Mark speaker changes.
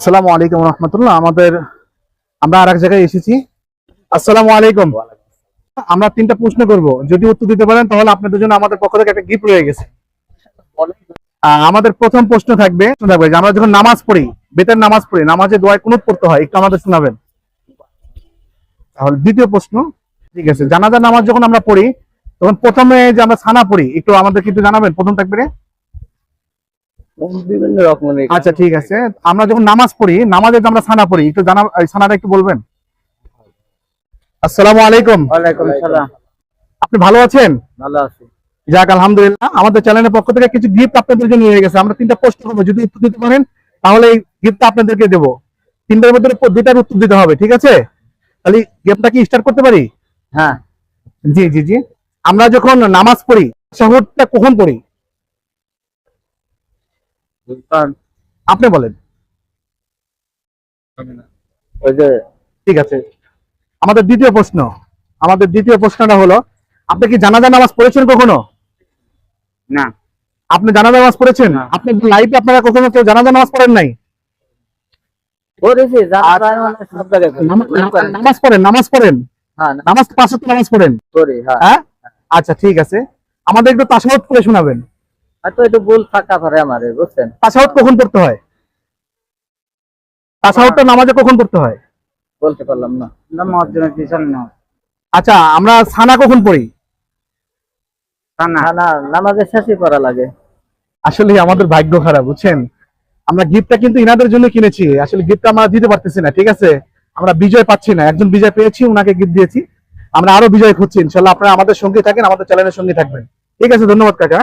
Speaker 1: আসসালামু আলাইকুম রহমতুল্লাহ। আমাদের আমরা আর এক জায়গায় এসেছি। আসসালামু আলাইকুম। আমরা তিনটা প্রশ্ন করব। যদি উত্তর দিতে পারেন, তাহলে আপনাদের জন্য আমাদের পক্ষ থেকে একটা গিফট রয়ে গেছে। আমাদের প্রথম প্রশ্ন থাকবে। আমরা যখন নামাজ পড়ি, বেতের নামাজ পড়ি, নামাজে দোয়ায় কুনুত পড়তে হয়? একটু আমাদের শোনাবেন। তাহলে দ্বিতীয় প্রশ্ন। ঠিক আছে জানাজা নামাজ যখন আমরা পড়ি, তখন প্রথমে যে আমরা ছানা পড়ি, একটু আমাদের কিন্তু জানাবেন। প্রথম থাকবে?
Speaker 2: বিভিন্ন রকমের
Speaker 1: আচ্ছা ঠিক আছে। আমরা যখন নামাজ পড়ি নামাজে আমরা ছানা পড়ি একটু জানা এই ছানাটা একটু বলবেন? আসসালামু আলাইকুম।
Speaker 2: ওয়ালাইকুম
Speaker 1: আপনি ভালো আছেন?
Speaker 2: ভালো আছি।
Speaker 1: যাক আলহামদুলিল্লাহ। আমাদের চ্যানেলের পক্ষ থেকে কিছু গিফট আপনাদের জন্য নিয়ে গেছে। আমরা তিনটা প্রশ্ন করব। যদি উত্তর দিতে পারেন তাহলে এই গিফটটা আপনাদেরকে দেবো। তিনটার মধ্যে উত্তর দিতে হবে ঠিক আছে? তাহলে গেমটা কি স্টার্ট করতে পারি?
Speaker 2: হ্যাঁ।
Speaker 1: জি জি জি। আমরা যখন নামাজ পড়ি শহরটা কখন পড়ি?
Speaker 2: কারণ
Speaker 1: আপনি বলেন।
Speaker 2: ওই যে
Speaker 1: ঠিক আছে। আমাদের দ্বিতীয় প্রশ্ন। আমাদের দ্বিতীয় প্রশ্নটা হলো আপনি কি জানাজা নামাজ পড়েছেন কখনো?
Speaker 2: না।
Speaker 1: আপনি জানাজা নামাজ পড়েছেন? আপনি লাইফে আপনারা কখনো কেউ জানাজা নামাজ পড়েন নাই? নামাজ পড়েন নামাজ পড়েন?
Speaker 2: হ্যাঁ
Speaker 1: নামাজ পাঁচ নামাজ পড়েন?
Speaker 2: হ্যাঁ।
Speaker 1: হ্যাঁ? আচ্ছা ঠিক আছে। আমাদের একটু তাসাউদ করে শোনাবেন।
Speaker 2: হয়তো একটু ভুল থাকা পারে আমারে বুঝছেন?
Speaker 1: তাসাউদ কখন পড়তে হয়? তাসাউদটা নামাজে কখন পড়তে হয়?
Speaker 2: বলতে পারলাম না। না মর্জনে কিষান না
Speaker 1: আচ্ছা আমরা সানা কখন পড়ি?
Speaker 2: না না নামাজের শেষে পড়া লাগে।
Speaker 1: আসলে আমাদের ভাগ্য খারাপ বুঝছেন? আমরা গিফটটা কিন্তু ইনাদের জন্য কিনেছি। আসলে গিফটটা আমরা দিতে পারতেছি না ঠিক আছে? আমরা বিজয় পাচ্ছি না। একজন বিজয় পেয়েছি ওনাকে গিফট দিয়েছি। আমরা আরও বিজয় খুঁজছি। ইনশাল্লাহ আপনারা আমাদের সঙ্গে থাকেন আমাদের চ্যানেলের সঙ্গে থাকবেন। ঠিক আছে ধন্যবাদ কাকা